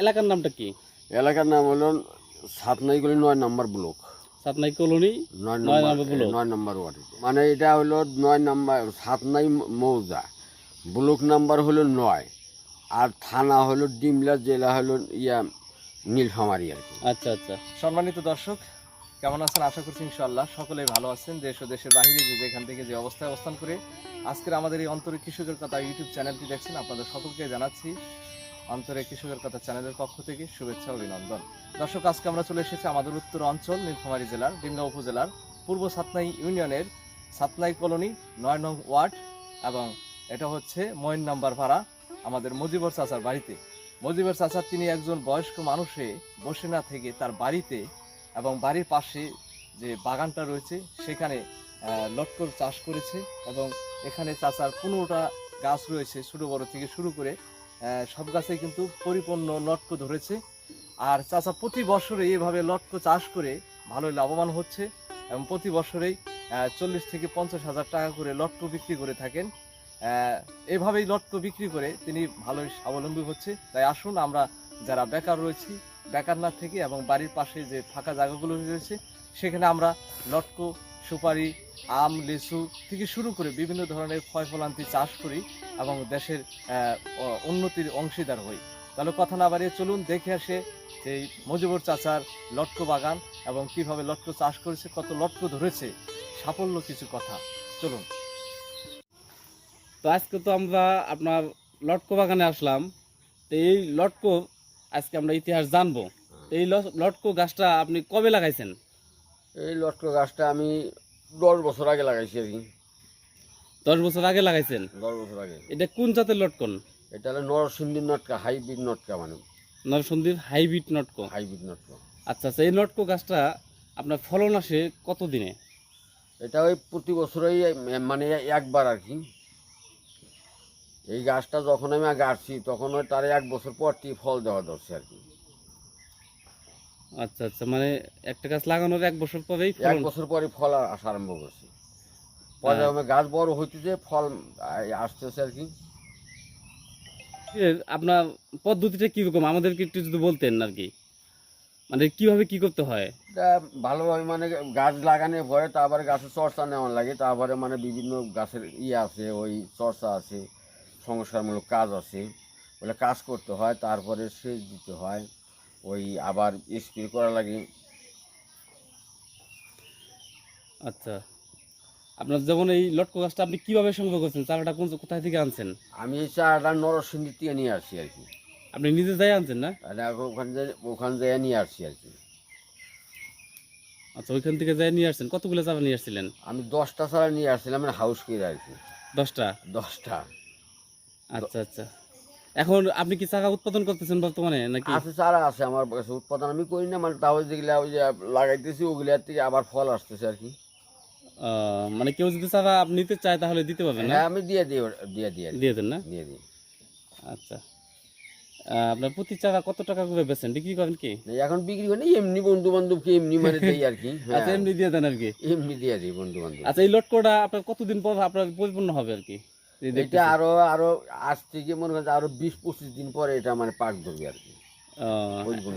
এলাকার নামটা কি? এলাকার নাম হলো সাতনাইগুলি নয় নম্বর ব্লক। সাতনাই কলোনি নয় নম্বর। নয় নম্বর ওয়ার্ড। মানে এটা হলো নয় নম্বর সাতনাই মৌজা। ব্লক নাম্বার হলো নয় আর থানা হলো ডিমলা জেলা হলো ইয়া নীলফামারি আর কি। আচ্ছা আচ্ছা। সম্মানিত দর্শক কেমন আছেন? আশা করছি ইনশাআল্লাহ সকলেই ভালো আছেন দেশ ও দেশের বাহিরে যে যেখান থেকে যে অবস্থায় অবস্থান করে। আজকের আমাদের এই অন্তরে কৃষকের কথা ইউটিউব চ্যানেলটি দেখছেন আপনাদের সকলকে জানাচ্ছি অন্তরে কৃষকের কথা, চ্যানেলের পক্ষ থেকে শুভেচ্ছা অভিনন্দন। দর্শক, আজকে আমরা চলে এসেছি আমাদের উত্তর অঞ্চল, নীলফামারী জেলার ডিমলা উপজেলার, পূর্ব সাতনাই ইউনিয়নের সাতনাই কলোনি, নয় নং ওয়ার্ড এবং এটা হচ্ছে মইন নাম্বার ভাড়া আমাদের মজিবর চাচার বাড়িতে। মজিবর চাচা, তিনি একজন বয়স্ক মানুষে বসে না থেকে তার বাড়িতে এবং বাড়ির পাশে যে বাগানটা রয়েছে, সেখানে লটকর চাষ করেছে এবং এখানে চাচার পনেরোটা গাছ রয়েছে ছোটো বড় থেকে শুরু করে সব গাছে কিন্তু পরিপূর্ণ লটকো ধরেছে। আর চাচা, প্রতি বছরে এভাবে লটকো চাষ করে ভালোই লাভবান হচ্ছে এবং প্রতি বছরেই চল্লিশ থেকে পঞ্চাশ হাজার টাকা করে লটকো বিক্রি করে থাকেন। এভাবেই লটকো বিক্রি করে তিনি ভালোই স্বাবলম্বী হচ্ছে। তাই আসুন, আমরা যারা বেকার রয়েছি বেকার না থেকে এবং বাড়ির পাশে যে ফাঁকা জায়গাগুলো রয়েছে, সেখানে আমরা লটকো সুপারি আম লিচু থেকে শুরু করে বিভিন্ন ধরনের ফল ফলান্তি চাষ করি এবং দেশের উন্নতির অংশীদার হই। তাহলে কথা না বাড়িয়ে চলুন দেখে আসে এই মজিবর চাচার লটকো বাগান এবং কীভাবে লটকো চাষ করেছে কত লটকো ধরেছে সাফল্য কিছু কথা। চলুন। তো আজকে তো আমরা আপনার লটকো বাগানে আসলাম। তো এই লটকো আজকে আমরা ইতিহাস জানব। এই লটকো গাছটা আপনি কবে লাগাইছেন? এই লটকো গাছটা আমি দশ বছর আগে লাগাইছি আর কি। দশ বছর আগে লাগাইছেন? দশ বছর আগে। এটা কোন জাতের লটকন? এটা হলো নরসিংদীর নটকা হাইব্রিড নটকা মানে। নরসন্দীপ হাইব্রিড নটকো হাইব্রিড নটকা আচ্ছা আচ্ছা এই নটকো গাছটা আপনার ফলন আসে কত দিনে এটা ওই প্রতি বছরই মানে একবার আর কি। এই গাছটা যখন আমি গাড়ছি তখন ওই তার এক বছর পর ফল দেওয়া ধরছে আর কি। আচ্ছা আচ্ছা মানে একটা গাছ লাগানোর এক বছর পরেই এক বছর পরে ফল আসা আরম্ভ করছে। পরে হ্যাঁ। গাছ বড় হইতেছে ফল আসতেছে আর কি। আপনার পদ্ধতিটা কীরকম? আমাদেরকে একটু যদি বলতেন আর কি। মানে কীভাবে কি করতে হয়? ভালোভাবে মানে গাছ লাগানোর পরে তারপরে গাছের চর্চা নেওয়া লাগে। তারপরে মানে বিভিন্ন গাছের ইয়ে আছে ওই চর্চা আছে সংস্কারমূলক কাজ আছে। ওগুলো কাজ করতে হয় তারপরে সেচ দিতে হয়। ওই আবার স্প্রে করা লাগে। আচ্ছা। আপনার যেমন এই লটকো গাছটা আপনি কীভাবে সংগ্রহ করছেন চারাটা কোন কোথায় থেকে আনছেন? আমি এই চারাটা নরসিংদী থেকে নিয়ে আসছি আর কি। আপনি নিজে যাই আনছেন না? ওখানে ওখান থেকে নিয়ে আসছি আর কি। আচ্ছা ওইখান থেকে যাই নিয়ে আসছেন। কতগুলো চারা নিয়ে আসছিলেন? আমি দশটা চারা নিয়ে আসছিলাম মানে হাউস করে আর কি। দশটা? দশটা। আচ্ছা আচ্ছা। এখন আপনি কি চাকা উৎপাদন করতেছেন বর্তমানে নাকি? আছে চারা আছে আমার কাছে উৎপাদন আমি করি না মানে তাও যেগুলা ওই যে লাগাইতেছি ওগুলার থেকে আবার ফল আসতেছে আর কি। মানে কেউ যদি চারা আপনি নিতে চায় তাহলে দিতে পারবেন না? হ্যাঁ আমি দিয়ে দিই দিয়ে দিই দিয়ে দেন না? দিয়ে দিই। আচ্ছা। আপনার প্রতি চারা কত টাকা করে বেচেন? বিক্রি করেন কি? এখন বিক্রি করেন এমনি বন্ধু বান্ধবকে এমনি মানে দিই আর কি হ্যাঁ, আচ্ছা এমনি দিয়ে দেন আর কি। এমনি দিয়ে দিই বন্ধু বান্ধব আচ্ছা এই লটকোটা আপনার কতদিন পর আপনার পরিপূর্ণ হবে আর কি? এটা। আরও আরও আজ থেকে মনে করেন আরও বিশ পঁচিশ দিন পরে এটা মানে পাক ধরবে আর কি।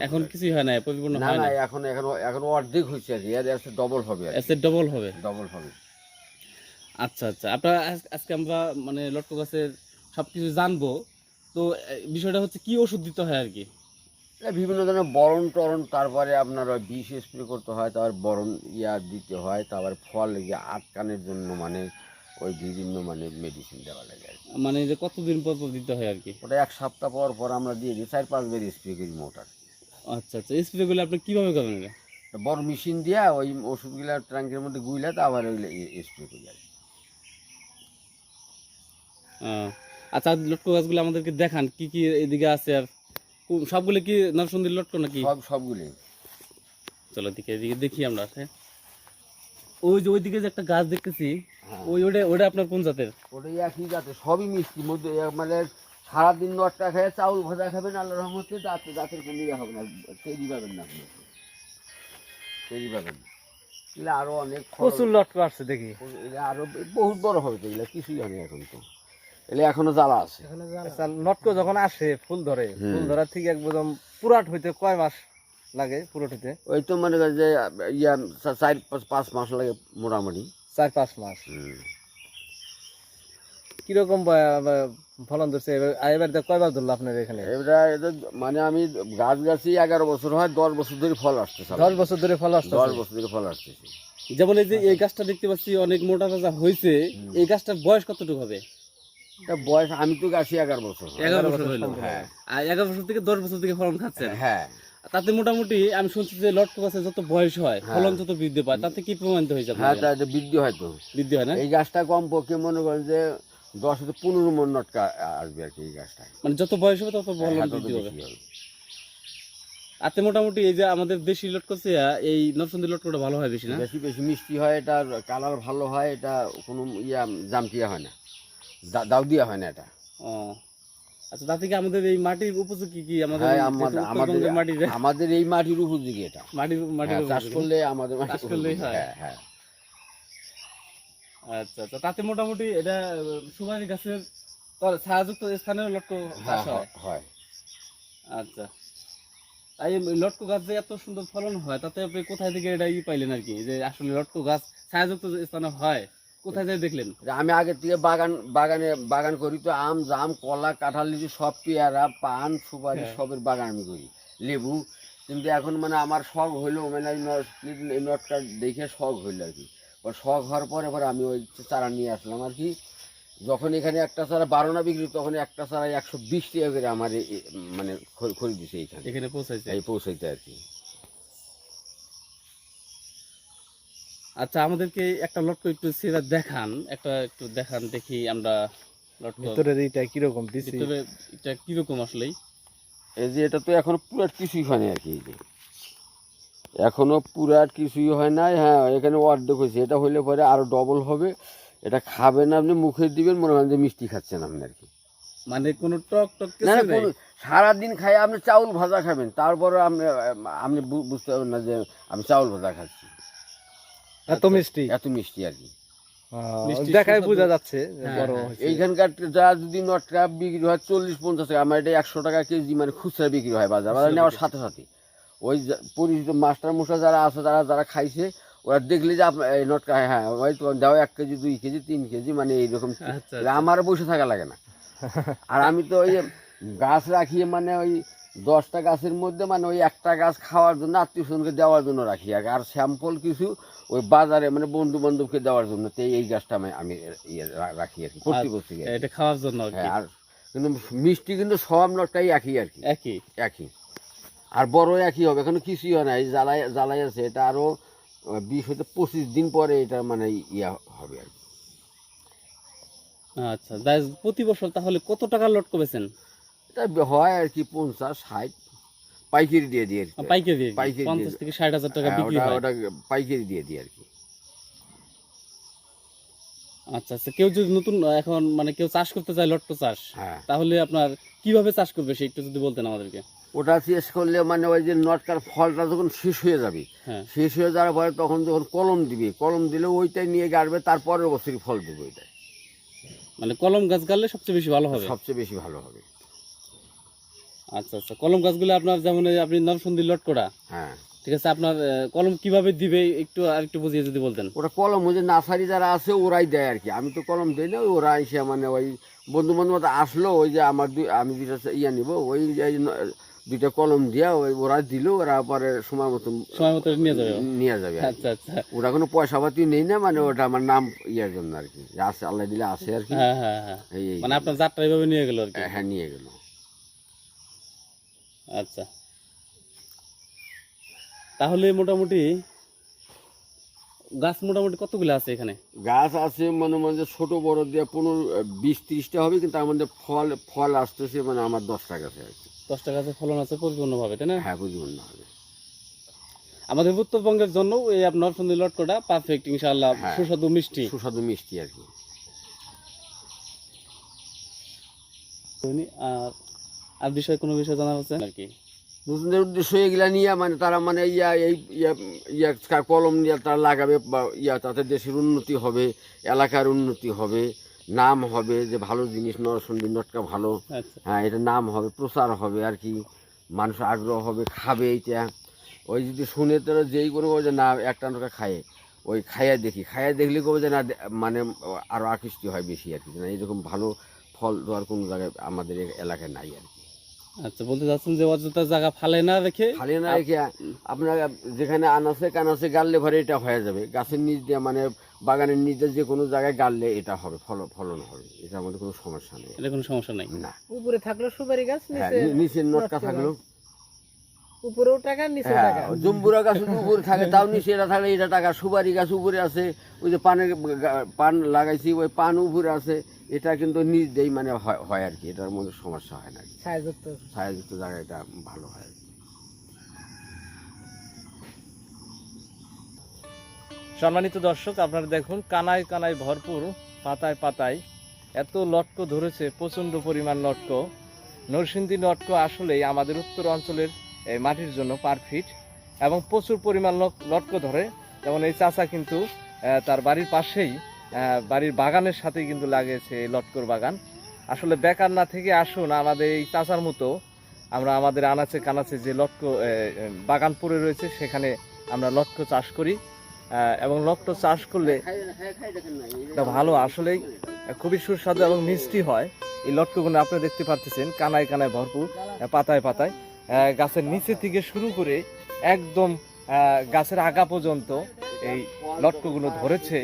এখন কিছুই হয় না পরিপূর্ণ না হয় না এখন এখন এখন অর্ধেক হয়েছে আর কি। এর ডবল হবে এসে ডবল হবে? ডবল হবে। আচ্ছা আচ্ছা। আপনার আজ- আজকে আমরা মানে লটকো গাছের সব কিছু জানব। তো বিষয়টা হচ্ছে কি ওষুধ দিতে হয় আর কি? বিভিন্ন ধরনের বরণ টরণ তারপরে আপনার বিষ স্প্রে করতে হয় তারপর বরণ ইয়া দিতে হয় তারপর ফল আটকানোর জন্য মানে ওই বিভিন্ন মানে মেডিসিন দেওয়া লাগে আর কি। মানে যে কতদিন পর পর দিতে হয় আর কি? ওটা এক সপ্তাহ পর পর আমরা দিয়ে দিই চার পাঁচ বার স্প্রে করি মোটার আচ্ছা আচ্ছা স্প্রেগুলো আপনি কীভাবে করবেন এটা? বড় মেশিন দিয়া ওই ওষুধগুলা ট্যাঙ্কের মধ্যে গুইলা আবার ওইগুলো স্প্রে করি আর কি। আচ্ছা লটকো গাছগুলো আমাদেরকে দেখান কি কি এদিকে আছে আর সবগুলো কি নরসন্দির লটকো নাকি? সব সবগুলি চলো দিকে এদিকে দেখি আমরা হ্যাঁ। ওই যে ওইদিকে যে একটা গাছ দেখতেছি হ্যাঁ। ওই ওটা ওটা আপনার কোন জাতের? ওটা একই যাতে সবই মিষ্টি। মধ্যে মানে সারাদিন দশটা খেয়ে চাউল ভাজা খাবেন আল্লাহ রহমতে দাঁতে দাঁতের কোনো ইয়ে হবে না তৈরি পাবেন না আপনি তৈরি পাবেন না। এগুলো আরও অনেক প্রচুর লটকো আসছে দেখি। এটা আরও বহুত বড় হবে তো এগুলো কিছুই হয় না এখন তো। এগুলো এখনও জ্বালা আছে। আচ্ছা, লটকো যখন আসে ফুল ধরে ফুল ধরার থেকে একদম পুরাট হইতে কয় মাস লাগে পুরোট হইতে ওই তো মনে করেন যে ইয়া চার পাঁচ- মাস লাগে মোটামুটি। চার পাঁচ মাস? কীরকম ফলন ধরছে? এবার- এবার কয়বার ধরলো আপনার এখানে? এটা মানে আমি গাছ গাছি এগারো বছর হয় দশ বছর ধরে ফল আসতেছে দশ বছর ধরে ফল আসছে দশ বছর ধরে ফল আসতেছে। যেমন এই যে এই গাছটা দেখতে পাচ্ছি অনেক মোটা তাজা হয়েছে এই গাছটার বয়স কতটুকু হবে? বয়স আমি তো গাছি এগারো বছর এগারো বছর হলো হ্যাঁ। আর এগারো বছর থেকে দশ বছর থেকে ফলন খাচ্ছেন? হ্যাঁ। তাতে মোটামুটি আমি শুনছি যে লটকো গাছে যত বয়স হয় ফলন যত বৃদ্ধি পায়। তাতে কি প্রমাণিত হয়ে যাবে? হ্যাঁ তা এটা বৃদ্ধি হয় তো। বৃদ্ধি হয় না? এই গাছটা কম পক্ষে মনে করেন যে দশ থেকে পনেরো মন নটকা আসবে আর কি এই গাছটা মানে যত বয়স হবে তত ফলন হ্যাঁ, বৃদ্ধি হবে। হবে। তাতে মোটামুটি এই যে আমাদের দেশি লটকো চেয়ে এই নরসন্দী লটকোটা ভালো হয় বেশি না? বেশি বেশি মিষ্টি হয় এটা কালার ভালো হয় এটা কোনো ইয়া জামটিয়া হয় না। দা- দাও দিয়া হয় না এটা। ও আচ্ছা তাতে কি আমাদের এই মাটির উপযোগী কি? আমাদের হ্যাঁ আমাদের মাটির আমাদের এই মাটির উপযোগী এটা। মাটির মাটির হ্যাঁ, চাষ করলে আমাদের চাষ করলেই হয়। হ্যাঁ হ্যাঁ। আচ্ছা আচ্ছা তাতে মোটামুটি এটা সুপারি গাছের ছায়াযুক্ত স্থানে লটকো চাষ হয় আচ্ছা। তাই লটকো গাছ যে এত সুন্দর ফলন হয় তাতে আপনি কোথায় থেকে এটা ই পাইলেন আর কি? যে আসলে লটকো গাছ ছায়াযুক্ত স্থানে হয় কোথায় যায় দেখলেন? আমি আগে থেকে বাগান বাগানে বাগান করি তো আম জাম কলা কাঁঠাল লিচু সব পেয়ারা পান সুপারি হ্যাঁ। সবের বাগান আমি করি। লেবু কিন্তু এখন মানে আমার শখ হইল মানে এই নটটা দেখে শখ হইল আর কি। শখ হওয়ার পরে পরে আমি ওই চারা নিয়ে আসলাম আর কি। যখন এখানে একটা চারা বারো না বিক্রি তখন একটা চারা একশো বিশ টাকা করে আমার মানে খরি- খরিদ দিছে এইখানে। এখানে পৌঁছাইছে? এই পৌঁছাইতে আর কি। আচ্ছা আমাদেরকে একটা লটকো একটু সেরা দেখান। একটা একটু দেখান দেখি আমরা ভিতরের এইটা কীরকম দিছি? ভিতরে এটা কীরকম আসলেই? এই যে এটা তো এখনও পুরাট কিছুই হয়নি আর কি এই যে। এখনও পুরাট কিছুই হয় নাই হ্যাঁ এখানে অর্ধেক হয়েছে। এটা হইলে পরে আরও ডবল হবে। এটা খাবেন আপনি মুখে দিবেন মনে হয় যে মিষ্টি খাচ্ছেন আপনি আর কি। মানে কোনো টক টক না না কোনো সারাদিন খাই আপনি চাউল ভাজা খাবেন। তারপরে আপনি আপনি বু- বুঝতে পারবেন না যে আমি চাউল ভাজা খাচ্ছি। এত মিষ্টি। এত মিষ্টি আর কি। দেখায় বোঝা যাচ্ছে হ্যাঁ, বড় হ্যাঁ। এইখানকার যা যদি নটকা বিক্রি হয় চল্লিশ পঞ্চাশ টাকা। আমার এটা একশো টাকা কেজি মানে খুচরা বিক্রি হয় বাজার। বাজার নেওয়ার সাথে সাথে। ওই পরিচিত মাস্টার মশা যারা আছে তারা যারা খাইছে ওরা দেখলে যে নটকা হ্যাঁ ওই তো দাও এক কেজি দুই কেজি তিন কেজি মানে এইরকম। আচ্ছা আমার বসে থাকা লাগে না। আর আমি তো ওই গাছ রাখিয়ে মানে ওই দশটা গাছের মধ্যে মানে ওই একটা গাছ খাওয়ার জন্য আত্মীয় স্বজনকে দেওয়ার জন্য রাখি। আর আর স্যাম্পল কিছু ওই বাজারে মানে বন্ধু বান্ধবকে দেওয়ার জন্য। তো এই গাছটা আমি আমি ইয়ে রাখি আর কি প্রতি বছর এটা খাওয়ার জন্য আর হ্যাঁ আর কিন্তু মিষ্টি কিন্তু সব নটাই একই আর কি। একই? একই। আর বড় একই হবে এখন কিছুই হয় না। এই জ্বালাই জ্বালাই আছে এটা আরও আহ, বিশ হতে পঁচিশ দিন পরে এটা মানে ইয়া হবে আর কি। আচ্ছা প্রতি বছর তাহলে কত টাকা লট করেছেন এটা হয় আর কি পঞ্চাশ ষাট। পাইকারি দিয়ে দিয়ে আর কি। পাইকারি দিয়ে পাইকারি পঞ্চাশ থেকে ষাট হাজার টাকা হ্যাঁ, বিক্রি হয়। ওটা পাইকারি দিয়ে দিই আর কি। আচ্ছা আচ্ছা কেউ যদি নতুন এখন মানে কেউ চাষ করতে চায় লটকো চাষ হ্যাঁ। তাহলে আপনার কীভাবে চাষ করবে একটু যদি বলতেন আমাদেরকে? ওটা শেষ করলে মানে ওই যে নটকার ফলটা যখন শেষ হয়ে যাবে হ্যাঁ। শেষ হয়ে যাওয়ার পরে তখন যখন কলম দিবে কলম দিলে ওইটাই নিয়ে গাড়বে তারপরের বছরই ফল দেবে ওইটাই মানে কলম গাছ গাড়লে সবচেয়ে বেশি ভালো হবে? সবচেয়ে বেশি ভালো হবে। আচ্ছা আচ্ছা। কলম গাছগুলো আপনার যেমন আপনি নরসন্দী লটকোটা হ্যাঁ। ঠিক আছে আপনার কলম কীভাবে দিবে একটু আর একটু বুঝিয়ে যদি বলতেন। ওটা কলম ওই যে নার্সারি যারা আছে ওরাই দেয় আর কি আমি তো কলম দিই না ওরা এসে মানে ওই বন্ধু বান্ধব আসলো ওই যে আমার দুই আমি দুইটা ইয়া নিব ওই যে দুইটা কলম দিয়া ওই ওরা দিল ওরা পরে সময় মতো সময় মতো নিয়ে যাবে। নিয়ে যাবে আচ্ছা আচ্ছা। ওটা কোনো পয়সা পাতি নেই না মানে ওটা আমার নাম ইয়ার জন্য আর কি আছে আল্লাহ দিলে আছে আর কি হ্যাঁ হ্যাঁ। হ্যাঁ মানে আপনার যাত্রা এইভাবে নিয়ে গেল আর কি হ্যাঁ নিয়ে গেল। আচ্ছা। তাহলে মোটামুটি গাছ মোটামুটি কতগুলো আছে এখানে? গাছ আছে মানে মনে ছোট বড় দিয়ে পনেরো বিশ ত্রিশটা হবে কিন্তু মধ্যে ফল ফল আসতেছে মানে আমার দশটা গাছে আর কি। দশটা গাছে ফলন আছে পরিপূর্ণভাবে তাই না? হ্যাঁ হবে আমাদের উত্তরবঙ্গের জন্য এই আপনার সন্ধি লটকটা পারফেক্ট ইনশাআল্লাহ হ্যাঁ। সুস্বাদু মিষ্টি। সুস্বাদু মিষ্টি আর কি। আর আর বিষয় কোনো বিষয় জানা আছে? আর কি। নতুনদের উদ্দেশ্য এগুলা নিয়ে মানে তারা মানে ইয়া এই ইয়া ইয়া কলম নিয়ে তারা লাগাবে বা ইয়া তাতে দেশের উন্নতি হবে এলাকার উন্নতি হবে নাম হবে যে ভালো জিনিস নরসন্দী নটকা ভালো। আচ্ছা। হ্যাঁ এটা নাম হবে প্রচার হবে আর কি। মানুষ আগ্রহ হবে খাবে এইটা। ওই যদি শুনে তো যেই করে বলবে যে না একটা নটকা খায় ওই খাইয়া দেখি। খাইয়া দেখলে কবে যে না মানে আরও আকৃষ্টি হয় বেশি আর কি। না এরকম ভালো ফল দেওয়ার কোনো জায়গায় আমাদের এ- এলাকায় নাই আর কি। আচ্ছা বলতে চাচ্ছেন যে অযথা জায়গা ফালে না রেখে খালি না রেখে আপনার যেখানে আনাসে কানাসে গাড়লে ভরে এটা হয়ে যাবে। গাছের নিচ দিয়ে মানে বাগানের নিচ দিয়ে যে কোনো জায়গায় গাড়লে এটা হবে ফল ফলন হবে। এটার মধ্যে কোনো সমস্যা নেই। এটা কোনো সমস্যা নাই? না। উপরে থাকল সুপারি গাছ হ্যাঁ নিচে নিচের নটকা থাকল। উপরেও টাকা নিচে হ্যাঁ টাকা। জম্বুরা গাছ উপরে থাকে তাও নিচে এটা থাকলে এটা টাকা। সুপারি গাছ উপরে আছে ওই যে পানের পান লাগাইছি ওই পান উপরে আছে। এটা কিন্তু দিয়েই মানে হয় হয় আর কি এটার মধ্যে সমস্যা হয় না ছায়াযুক্ত। ছায়াযুক্ত জায়গা এটা ভালো হয় সম্মানিত দর্শক আপনারা দেখুন কানায় কানায় ভরপুর পাতায় পাতায় এত লটক ধরেছে প্রচণ্ড পরিমাণ লটক। নরসিংদী লটক আসলেই আমাদের উত্তর অঞ্চলের এই মাটির জন্য পারফিট এবং প্রচুর পরিমাণ লক- লটক ধরে। যেমন এই চাচা কিন্তু তার বাড়ির পাশেই বাড়ির বাগানের সাথে কিন্তু লাগিয়েছে এই লটকর বাগান। আসলে বেকার না থেকে আসুন, আমাদের এই চাচার মতো আমরা আমাদের আনাচে কানাচে যে লটক বাগান পড়ে রয়েছে, সেখানে আমরা লটক চাষ করি। এবং লটক চাষ করলে ভালো, আসলেই খুবই সুস্বাদু এবং মিষ্টি হয়। এই লটকগুলো আপনি দেখতে পারতেছেন, কানায় কানায় ভরপুর পাতায় পাতায়। গাছের নিচে থেকে শুরু করে একদম গাছের আগা পর্যন্ত এই লটকগুলো ধরেছে।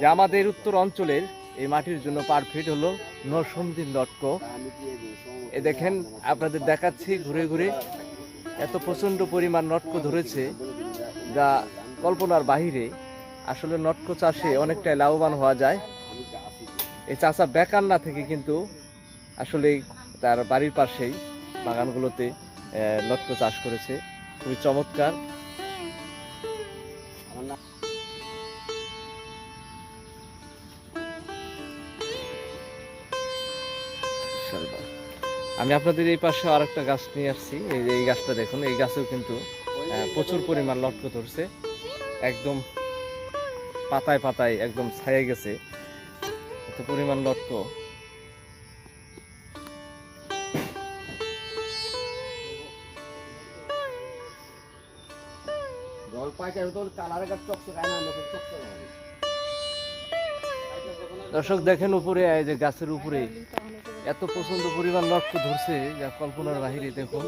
যে আমাদের উত্তর অঞ্চলের এই মাটির জন্য পারফেক্ট হলো নরসন্দির লটক এ দেখেন, আপনাদের দেখাচ্ছি ঘুরে ঘুরে এত প্রচণ্ড পরিমাণ নটক ধরেছে যা কল্পনার বাহিরে আসলে নটক চাষে অনেকটাই লাভবান হওয়া যায়। এই চাষা বেকার না থেকে কিন্তু আসলে তার বাড়ির পাশেই বাগানগুলোতে লটক চাষ করেছে। খুবই চমৎকার। আমি আপনাদের এই পাশে আরেকটা গাছ নিয়ে আসছি। এই যে এই গাছটা দেখুন এই গাছেও কিন্তু প্রচুর পরিমাণ লটক ধরছে। একদম পাতায় পাতায় একদম ছায়ে গেছে। এত পরিমাণ লটক। দর্শক দেখেন উপরে এই যে গাছের উপরে এত প্রচণ্ড পরিমাণ লক্ষ্য ধরছে যা কল্পনার বাহিরে দেখুন।